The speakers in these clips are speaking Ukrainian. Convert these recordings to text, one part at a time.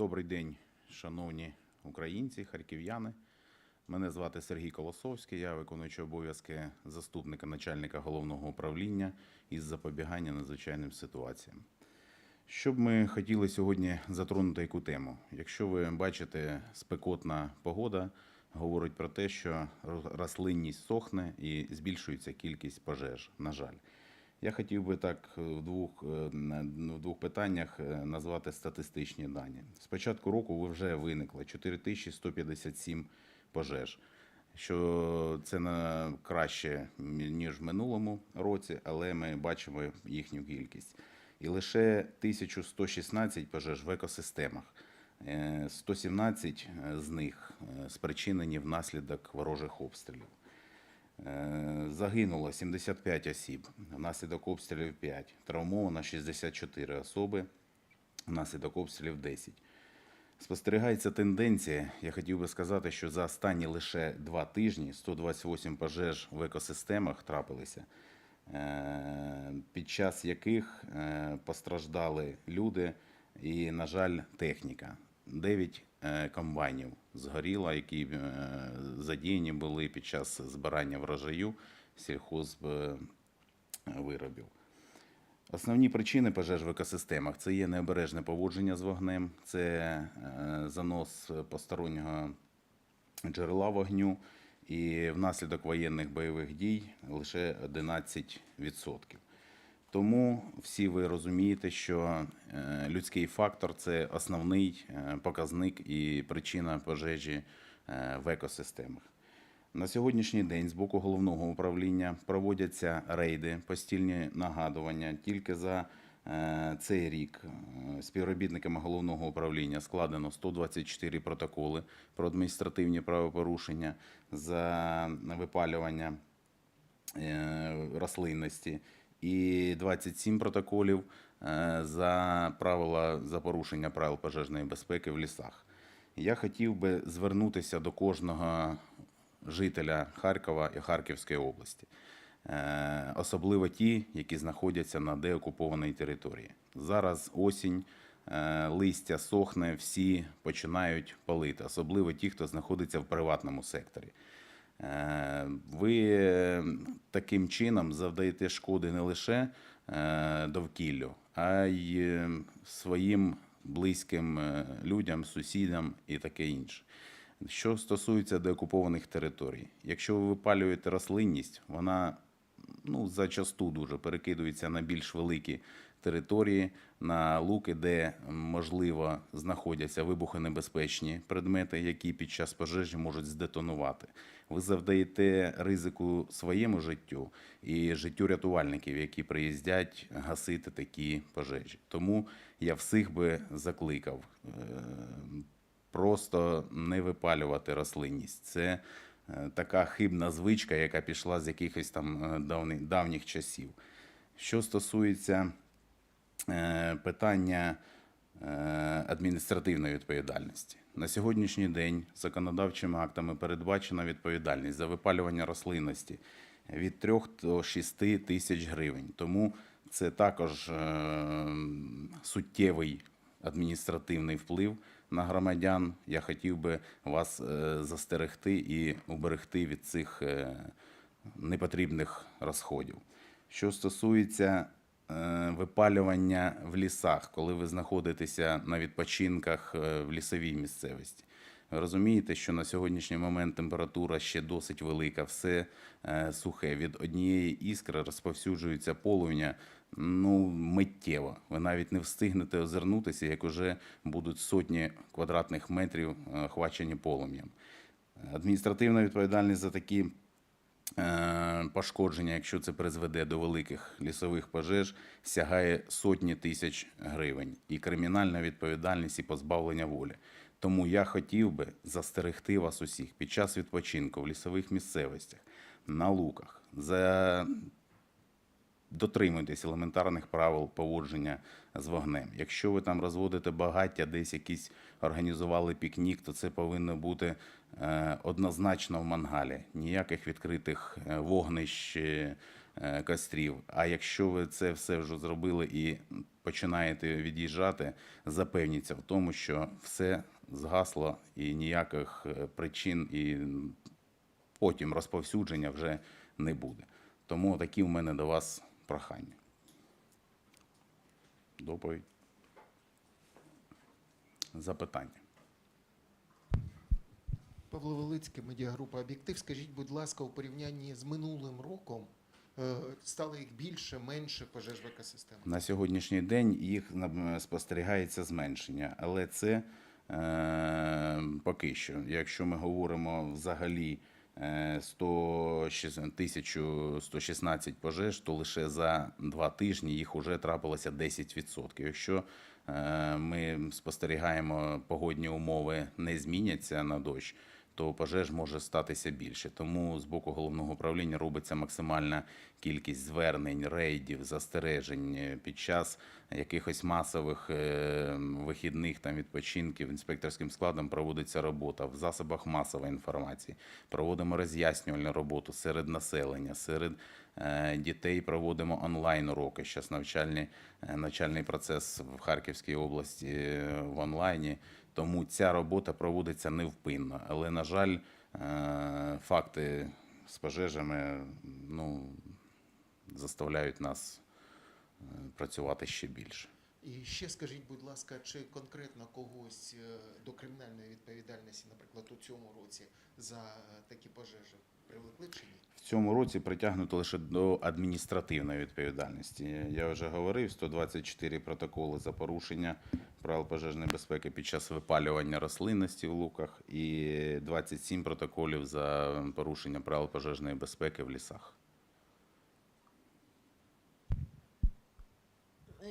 Добрий день, шановні українці, харків'яни. Мене звати Сергій Колосовський, я виконуючий обов'язки заступника начальника головного управління із запобігання надзвичайним ситуаціям. Що б ми хотіли сьогодні затронути яку тему? Якщо ви бачите, спекотна погода говорить про те, що рослинність сохне і збільшується кількість пожеж, на жаль. Я хотів би так е, в двох, е, ну, в двох питаннях е, назвати статистичні дані. З початку року вже виникло 4157 пожеж, що це на краще ніж в минулому році, але ми бачимо їхню кількість. І лише 1116 пожеж в екосистемах. Е, 117 з них спричинені внаслідок ворожих обстрілів. Е, Загинуло 75 осіб, внаслідок обстрілів 5. Травмовано 64 особи, внаслідок обстрілів 10. Спостерігається тенденція. Я хотів би сказати, що за останні лише два тижні 128 пожеж в екосистемах трапилися, е, під час яких е, постраждали люди і, на жаль, техніка. 9 комбайнів згоріло, які е, задіяні були під час збирання врожаю сільхозвиробів. Основні причини пожеж в екосистемах це є необережне поводження з вогнем, це е, занос постороннього джерела вогню, і внаслідок воєнних бойових дій лише 11%. Тому всі ви розумієте, що е, людський фактор це основний е, показник і причина пожежі е, в екосистемах. На сьогоднішній день з боку головного управління проводяться рейди, постільні нагадування. Тільки за цей рік співробітниками головного управління складено 124 протоколи про адміністративні правопорушення за випалювання рослинності і 27 протоколів е, за правила за порушення правил пожежної безпеки в лісах. Я хотів би звернутися до кожного жителя Харкова і Харківської області, Е, особливо ті, які знаходяться на деокупованій території. Зараз осінь, е, листя сохне, всі починають палити, особливо ті, хто знаходиться в приватному секторі. Ви таким чином завдаєте шкоди не лише е, довкіллю, а й е, своїм близьким е, людям, сусідам і таке інше. Що стосується деокупованих територій, якщо ви випалюєте рослинність, вона ну, зачасту дуже перекидується на більш великі території, на луки, де можливо знаходяться вибухонебезпечні предмети, які під час пожежі можуть здетонувати. Ви завдаєте ризику своєму життю і життю рятувальників, які приїздять гасити такі пожежі. Тому я всіх би закликав е, просто не випалювати рослинність. Це е, така хибна звичка, яка пішла з якихось там е, давніх, часів. Що стосується питання е, адміністративної відповідальності. На сьогоднішній день законодавчими актами передбачена відповідальність за випалювання рослинності від 3 до 6 тисяч гривень. Тому це також е, суттєвий адміністративний вплив на громадян. Я хотів би вас е, застерегти і уберегти від цих е, непотрібних розходів. Що стосується е, випалювання в лісах, коли ви знаходитеся на відпочинках е, в лісовій місцевості. Ви розумієте, що на сьогоднішній момент температура ще досить велика, все е, сухе. Від однієї іскри розповсюджується полум'я ну, миттєво. Ви навіть не встигнете озирнутися, як уже будуть сотні квадратних метрів е, охвачені полум'ям. Адміністративна відповідальність за такі е, пошкодження, якщо це призведе до великих лісових пожеж, сягає сотні тисяч гривень. І кримінальна відповідальність і позбавлення волі. Тому я хотів би застерегти вас усіх під час відпочинку в лісових місцевостях, на луках, за дотримуйтесь елементарних правил поводження з вогнем. Якщо ви там розводите багаття, десь якісь організували пікнік, то це повинно бути е, однозначно в мангалі. Ніяких відкритих е, вогнищ, е, е, кострів. А якщо ви це все вже зробили і починаєте від'їжджати, запевніться в тому, що все згасло і ніяких е, причин і потім розповсюдження вже не буде. Тому такі в мене до вас прохання. Доповідь. Запитання. Павло Велицький, медіагрупа Об'єктив. Скажіть, будь ласка, у порівнянні з минулим роком е, стало їх більше, менше пожеж в екосистемах? На сьогоднішній день їх спостерігається зменшення, але це е, поки що. Якщо ми говоримо взагалі е, 106 1116 пожеж, то лише за два тижні їх вже трапилося 10%. Якщо е, ми спостерігаємо погодні умови не зміняться на дощ, то пожеж може статися більше. Тому з боку головного управління робиться максимальна кількість звернень, рейдів, застережень е, під час якихось масових е, вихідних там відпочинків інспекторським складом проводиться робота в засобах масової інформації. Проводимо роз'яснювальну роботу серед населення, серед е, дітей проводимо онлайн уроки. Зараз навчальні е, навчальний процес в Харківській області в онлайні. Тому ця робота проводиться невпинно. Але, на жаль, е, факти з пожежами ну, заставляють нас е, працювати ще більше. І ще скажіть, будь ласка, чи конкретно когось е, до кримінальної відповідальності, наприклад, у цьому році за такі пожежі привлекли чи ні? Цьому році притягнуто лише до адміністративної відповідальності. Я вже говорив, 124 протоколи за порушення правил пожежної безпеки під час випалювання рослинності в луках і 27 протоколів за порушення правил пожежної безпеки в лісах.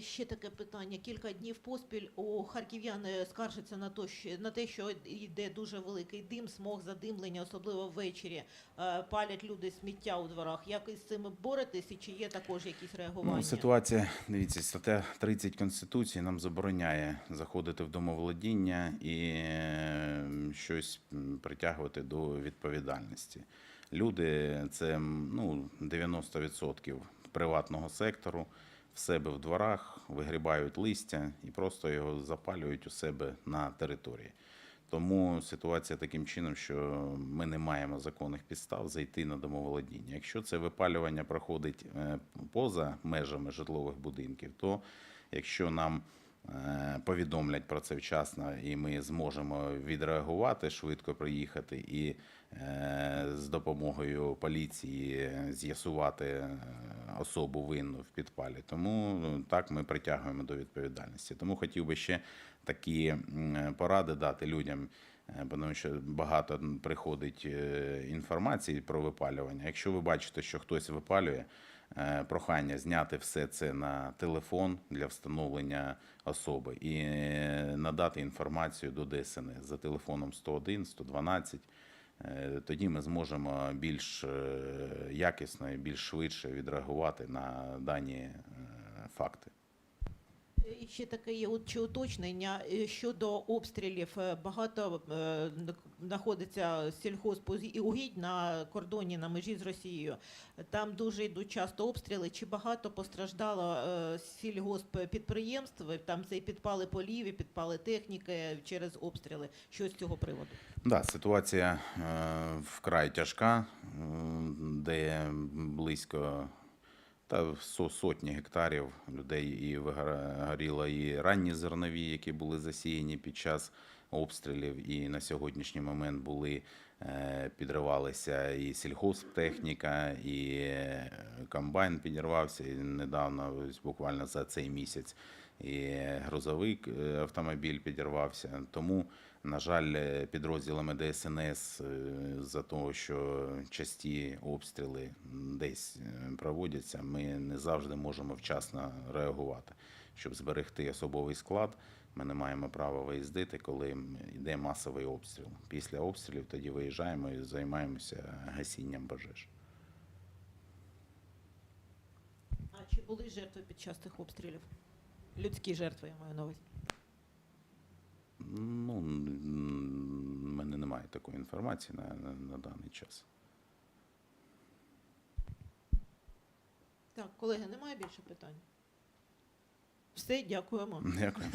Ще таке питання. Кілька днів поспіль у харків'яни скаржаться на те, що на те, що йде дуже великий дим, смог, задимлення, особливо ввечері. Е, Палять люди сміття у дворах. Як із цим боретесь і чи є також якісь реагування? Ну, ситуація, дивіться, стаття 30 Конституції нам забороняє заходити в домоволодіння і е, щось притягувати до відповідальності. Люди це ну, 90% приватного сектору в себе в дворах вигрібають листя і просто його запалюють у себе на території. Тому ситуація таким чином, що ми не маємо законних підстав зайти на домоволодіння. Якщо це випалювання проходить е, поза межами житлових будинків, то якщо нам повідомлять про це вчасно, і ми зможемо відреагувати, швидко приїхати і е, з допомогою поліції з'ясувати е, особу винну в підпалі. Тому ну, так ми притягуємо до відповідальності. Тому хотів би ще такі поради дати людям. е, Тому що багато приходить е, інформації про випалювання. Якщо ви бачите, що хтось випалює, е, прохання зняти все це на телефон для встановлення особи і е, надати інформацію до ДСНС за телефоном 101, 112. Е, Тоді ми зможемо більш е, якісно і більш швидше відреагувати на дані е, факти. Ще таке є чи уточнення е, щодо обстрілів. Е, Багато е, знаходиться сільхозугідь на кордоні на межі з Росією. Там дуже йдуть часто обстріли. Чи багато постраждало сільгосппідприємств? Там це і підпали полів, підпали техніки через обстріли. Що з цього приводу? Да, ситуація вкрай тяжка, де близько та сотні гектарів людей і вигоріло і ранні зернові, які були засіяні під час обстрілів, і на сьогоднішній момент були е, підривалися і сільгосптехніка, і е, комбайн підірвався і недавно, буквально за цей місяць, і е, автомобіль підірвався. Тому на жаль, е, підрозділами ДСНС е, за того, що часті обстріли десь е, проводяться, ми не завжди можемо вчасно реагувати. Щоб зберегти особовий склад, ми не маємо права виїздити, коли йде масовий обстріл. Після обстрілів тоді виїжджаємо і займаємося гасінням пожеж. А чи були жертви під час цих обстрілів? Людські жертви, я маю на увазі. Такої інформації на, на, на даний час. Так, колеги, немає більше питань? Все, дякуємо. Дякую.